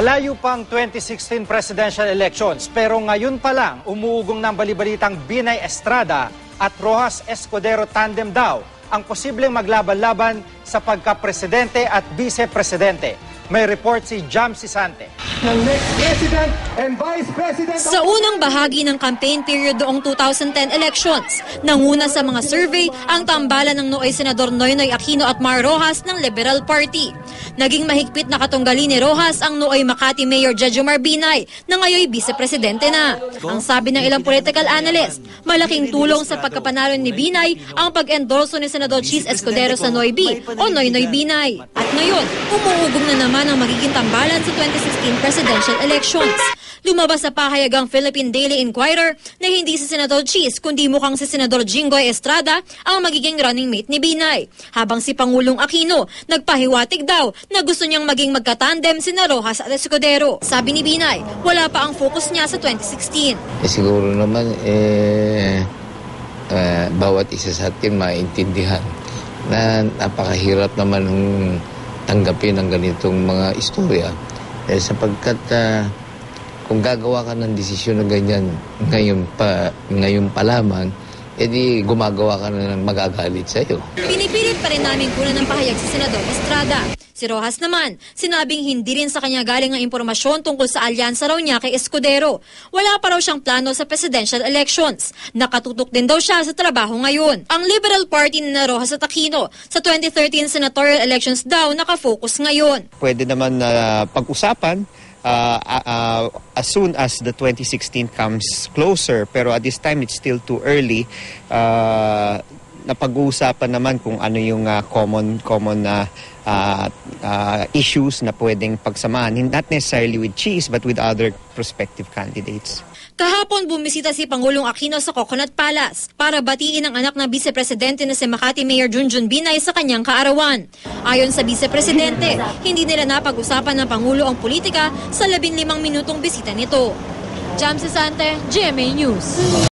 Malayo pang 2016 presidential elections pero ngayon pa lang umuugong ng balibalitang Binay Estrada at Rojas Escudero tandem daw ang posibleng maglaban-laban sa pagka-presidente at vice-presidente. May report si Jam Sisante. Sa unang bahagi ng campaign period noong 2010 elections, nanguna sa mga survey ang tambalan ng nooy Senador Noynoy Aquino at Mar Rojas ng Liberal Party. Naging mahigpit na katunggali ni Rojas ang nooy Makati Mayor Jejomar Binay na ngayoy vice-presidente na. Ang sabi ng ilang political analyst, malaking tulong sa pagkapanalo ni Binay ang pag-endorso ni Senador Cheese Escudero sa Noy B o Noynoy Binay. At ngayon, umuugong na naman ang magiging tambalan sa 2016 presidential elections. Lumabas sa pahayagang Philippine Daily Inquirer na hindi si Senador Cheese kundi mukhang si Senador Jinggoy Estrada ang magiging running mate ni Binay. Habang si Pangulong Aquino nagpahiwatig daw na gusto niyang maging magkatandem si Rojas at Escudero. Sabi ni Binay, wala pa ang focus niya sa 2016. Eh, siguro naman, eh, eh, bawat isa sa atin maintindihan na napakahirap naman ng tanggapin ang ganitong mga istorya. Eh, sapagkat ah, kung gagawa ka ng desisyon na ganyan ngayon pa, ngayon pa lamang, edi gumagawa ka na ng magagalit sa iyo. Pinipilit pa rin namin kunan ng pahayag si Senador Estrada. Si Rojas naman, sinabing hindi rin sa kanya galing ang impormasyon tungkol sa alyansa raw niya kay Escudero. Wala pa raw siyang plano sa presidential elections. Nakatutok din daw siya sa trabaho ngayon. Ang Liberal Party ni na Rojas at Aquino sa 2013 senatorial elections daw nakafocus ngayon. pwede naman na pag-usapan uh, uh, uh, as soon as the 2016 comes closer. Pero at this time, it's still too early. Uh, napag-uusapan naman kung ano yung uh, common common na uh, uh, issues na pwedeng pagsamahan. Not necessarily with Cheese, but with other prospective candidates. Kahapon bumisita si Pangulong Aquino sa Coconut Palace para batiin ang anak ng Vice-Presidente na si Makati Mayor Junjun Binay sa kanyang kaarawan. Ayon sa Vice-Presidente, hindi nila napag-usapan ng Pangulo ang politika sa 15 minutong bisita nito. Jam Sante, GMA News.